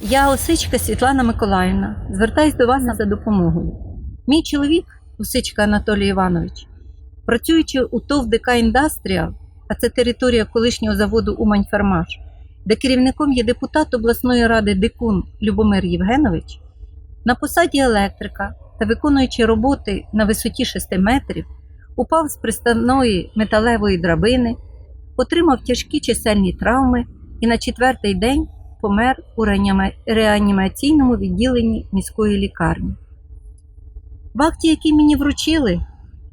Я Осичка Світлана Миколаївна. Звертаюсь до вас за допомогою. Мій чоловік, Осичка Анатолій Іванович, працюючи у ТОВ ДК Індастріал, а це територія колишнього заводу Умань-Фермаш, де керівником є депутат обласної ради Дикун Любомир Євгенович, на посаді електрика та виконуючи роботи на висоті 6 метрів, упав з приставної металевої драбини, отримав тяжкі чисельні травми і на четвертий день помер у реанімаційному відділенні міської лікарні. В акті, який мені вручили,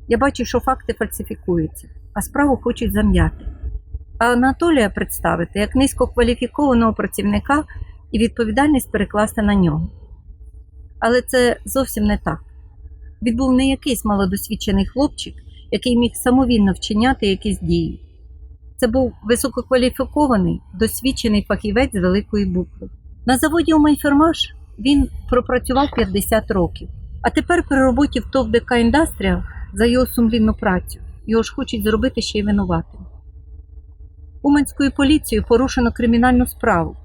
я бачу, що факти фальсифікуються, а справу хочуть зам'яти. А Анатолія представити як низькокваліфікованого працівника і відповідальність перекласти на нього. Але це зовсім не так. Він був не якийсь малодосвідчений хлопчик, який міг самовільно вчиняти якісь дії. Це був висококваліфікований, досвідчений фахівець з великої букви. На заводі Умайфермаш він пропрацював 50 років, а тепер при роботі в ТОВ ДК Індастріал за його сумлінну працю його ж хочуть зробити ще й винуватим. Уманською поліцією порушено кримінальну справу.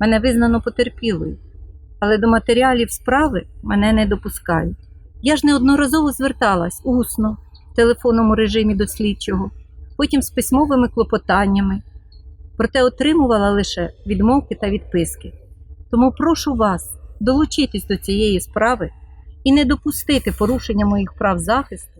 Мене визнано потерпілою, але до матеріалів справи мене не допускають. Я ж неодноразово зверталась усно в телефонному режимі до слідчого, потім з письмовими клопотаннями, проте отримувала лише відмовки та відписки. Тому прошу вас долучитись до цієї справи і не допустити порушення моїх прав захисту